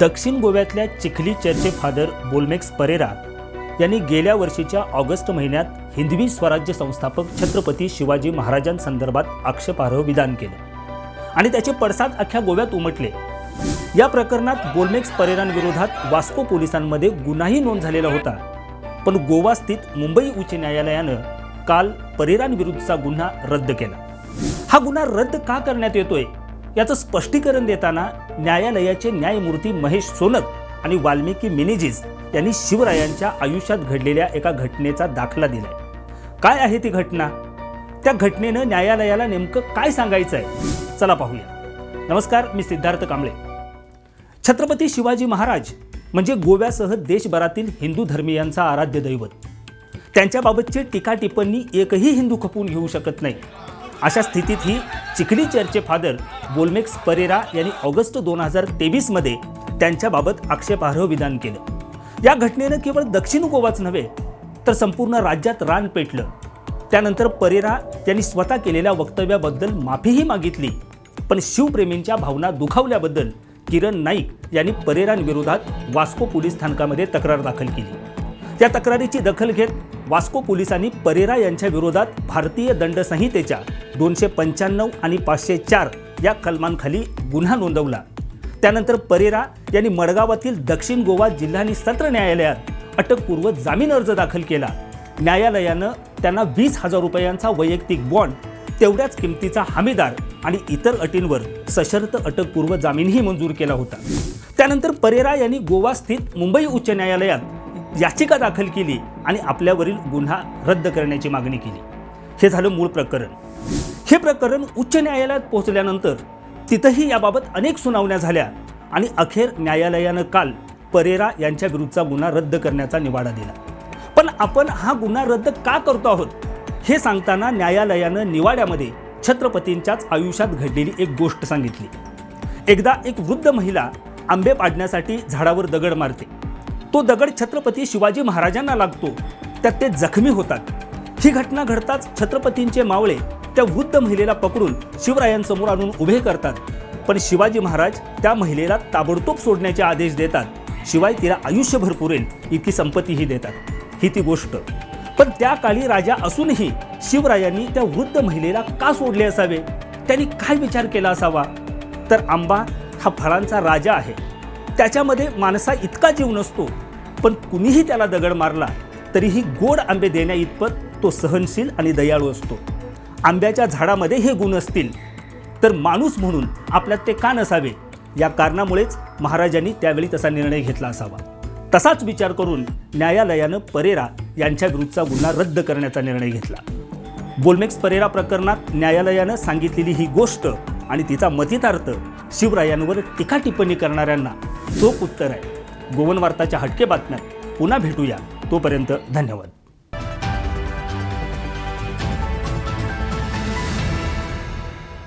दक्षिण गोव्यातल्या चिखली चर्चे फादर बोलमेक्स परेरा यांनी गेल्या वर्षीच्या ऑगस्ट महिन्यात हिंदवी स्वराज्य संस्थापक छत्रपती शिवाजी महाराजांसंदर्भात आक्षेपार्ह विधान केलं. आणि त्याचे पडसाद अख्ख्या गोव्यात उमटले. या प्रकरणात बोलमेक्स परेरांविरोधात वास्को पोलिसांमध्ये गुन्हाही नोंद झालेला होता. पण गोवा स्थित मुंबई उच्च न्यायालयानं काल परेरांविरुद्धचा गुन्हा रद्द केला. हा गुन्हा रद्द का करण्यात येतोय याचं स्पष्टीकरण देताना न्यायालयाचे न्यायमूर्ती महेश सोनक आणि वाल्मिकी मिनेजीज यांनी शिवरायांच्या आयुष्यात घडलेल्या एका घटनेचा दाखला दिलाय. काय आहे ती घटना? त्या घटनेनं न्यायालयाला नेमकं काय सांगायचं आहे चला पाहूया. नमस्कार मी सिद्धार्थ कांबळे. छत्रपती शिवाजी महाराज म्हणजे गोव्यासह देशभरातील हिंदू धर्मीयांचा आराध्य दैवत. त्यांच्याबाबतची टीका टिप्पणी एकही हिंदू खपवून घेऊ शकत नाही. अशा स्थितीत ही चिखली चर्चे फादर बोलमेक्स परेरा यांनी ऑगस्ट दोन हजार तेवीसमध्ये त्यांच्याबाबत आक्षेपार्ह विधान केलं. या घटनेनं केवळ दक्षिण गोवाच नव्हे तर संपूर्ण राज्यात रान पेटलं. त्यानंतर परेरा यांनी स्वतः केलेल्या वक्तव्याबद्दल माफीही मागितली पण शिवप्रेमींच्या भावना दुखावल्याबद्दल किरण नाईक यांनी परेरांविरोधात वास्को पोलीस स्थानकामध्ये तक्रार दाखल केली. या तक्रारीची दखल घेत वास्को पोलिसांनी परेरा यांच्या विरोधात भारतीय दंड संहितेच्या दोनशे पंच्याण्णव आणि पाचशे चार या कलमांखाली गुन्हा नोंदवला. त्यानंतर परेरा यांनी मडगावातील दक्षिण गोवा जिल्हा आणि सत्र न्यायालयात अटकपूर्व जामीन अर्ज दाखल केला. न्यायालयानं त्यांना वीस हजार रुपयांचा वैयक्तिक बॉन्ड तेवढ्याच किमतीचा हमीदार आणि इतर अटींवर सशर्त अटकपूर्व जामीनही मंजूर केला होता. त्यानंतर परेरा यांनी गोवा स्थित मुंबई उच्च न्यायालयात याचिका दाखल केली आणि आपल्यावरील गुन्हा रद्द करण्याची मागणी केली. हे झालं मूळ प्रकरण. हे प्रकरण उच्च न्यायालयात पोहोचल्यानंतर तिथंही याबाबत अनेक सुनावण्या झाल्या आणि अखेर न्यायालयानं काल परेरा यांच्या विरुद्धचा गुन्हा रद्द करण्याचा निवाडा दिला. पण आपण हा गुन्हा रद्द का करतो आहोत? हे सांगताना न्यायालयानं निवाड्यामध्ये छत्रपतींच्याच आयुष्यात घडलेली एक गोष्ट सांगितली. एकदा एक वृद्ध महिला आंबे पाडण्यासाठी झाडावर दगड मारते. तो दगड छत्रपती शिवाजी महाराजांना लागतो. त्यात ते जखमी होतात. ही घटना घडताच छत्रपतींचे मावळे त्या वृद्ध महिलेला पकडून शिवरायांसमोर आणून उभे करतात. पण शिवाजी महाराज त्या महिलेला ताबडतोब सोडण्याचे आदेश देतात. शिवाय तिला आयुष्यभर पुरेल इतकी संपत्तीही देतात. ही ती गोष्ट. पण त्या काळी राजा असूनही शिवरायांनी त्या वृद्ध महिलेला का सोडले असावे? त्यांनी काय विचार केला असावा? तर आंबा हा फळांचा राजा आहे. त्याच्यामध्ये माणसा इतका जीव नसतो पण कुणीही त्याला दगड मारला तरीही गोड आंबे देण्या इतपत तो सहनशील आणि दयाळू असतो. आंब्याच्या झाडामध्ये हे गुण असतील तर माणूस म्हणून आपल्यात ते का नसावे? या कारणामुळेच महाराजांनी त्यावेळी तसा निर्णय घेतला असावा. तसाच विचार करून न्यायालयानं परेरा यांच्याविरुद्धचा गुन्हा रद्द करण्याचा निर्णय घेतला. बोलमेक्स परेरा प्रकरणात न्यायालयानं सांगितलेली ही गोष्ट आणि तिचा मतितार्थ शिवरायांवर टीका टिप्पणी करणाऱ्यांना चोख उत्तर आहे. गोवन वार्ताच्या हटके बातम्यात पुन्हा भेटूया. तोपर्यंत धन्यवाद.